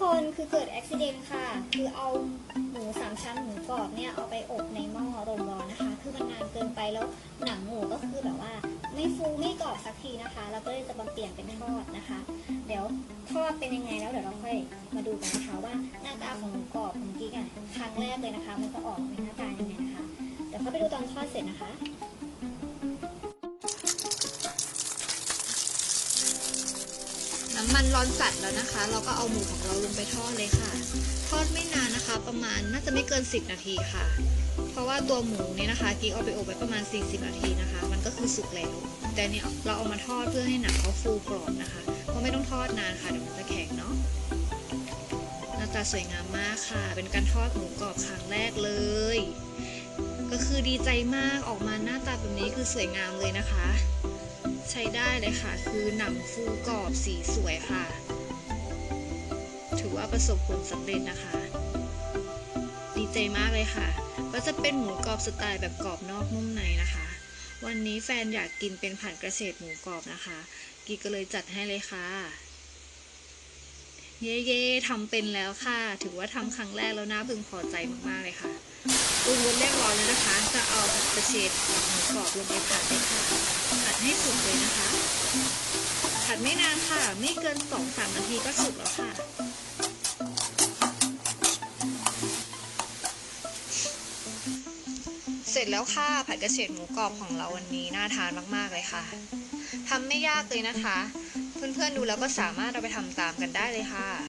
คนคือเกิดอุบิเหตุค่ะ คือเอาหมูสามชั้นหมูกรอบเนี่ยเอาไปอบในหม้อลมร้อนนะคะ คือมันนานเกินไปแล้วหนังหมูก็คือแบบว่า ไม่ฟูไม่กรอบสักทีนะคะ เราก็เลยจะมาเปลี่ยนเป็นทอดนะคะ เดี๋ยวทอดเป็นยังไงแล้วเดี๋ยวเราค่อยมาดูกันนะคะว่าหน้าตาของหมูกรอบของกิ๊กอะครั้งแรกเลยนะคะ มันจะออกเป็นหน้าตายังไงนะคะ เดี๋ยวเข้าไปดูตอนทอดเสร็จนะคะ น้ำมันร้อนจัดแล้วนะคะ เราก็เอาหมูของเราลงไปทอดเลยค่ะ ทอดไม่นานนะคะ ประมาณน่าจะไม่เกิน 10 นาทีค่ะ เพราะว่าตัวหมูเนี่ยนะคะกิ๊กเอาไปอบไว้ประมาณ 40 นาทีนะคะ มันก็คือสุกแล้ว แต่เนี่ยเราเอามาทอดเพื่อให้หนังเขาฟูกรอบนะคะ เพราะไม่ต้องทอดนานค่ะเดี๋ยวมันจะแข็งเนาะ หน้าตาสวยงามมากค่ะ เป็นการทอดหมูกรอบครั้งแรกเลย ก็คือดีใจมากออกมาหน้าตาแบบนี้คือสวยงามเลยนะคะ ใช้ได้เลยค่ะ คือหนังฟูกรอบสีสวยค่ะ ถือว่าประสบผลสำเร็จนะคะ ดีใจมากเลยค่ะ ก็จะเป็นหมูกรอบสไตล์แบบกรอบนอกนุ่มในนะคะ วันนี้แฟนอยากกินเป็นผัดกระเฉดหมูกรอบนะคะ กีก็เลยจัดให้เลยค่ะ เย่เย่ทำเป็นแล้วค่ะ ถือว่าทำครั้งแรกแล้วน่าพึงพอใจมากๆเลยค่ะปรุงรสเรียบร้อยแล้วนะคะ จะเอาผัดกระเฉดหมูกรอบลงไปผัดเลยค่ะ ผัดให้สุกเลยนะคะ ผัดไม่นานค่ะ ไม่เกิน 2-3 นาทีก็สุกแล้วค่ะ เสร็จแล้วค่ะ ผัดกระเฉดหมูกรอบของเราวันนี้น่าทานมากๆเลยค่ะทำไม่ยากเลยนะคะ เพื่อนๆดูแล้วก็สามารถเอาไปทำตามกันได้เลยค่ะ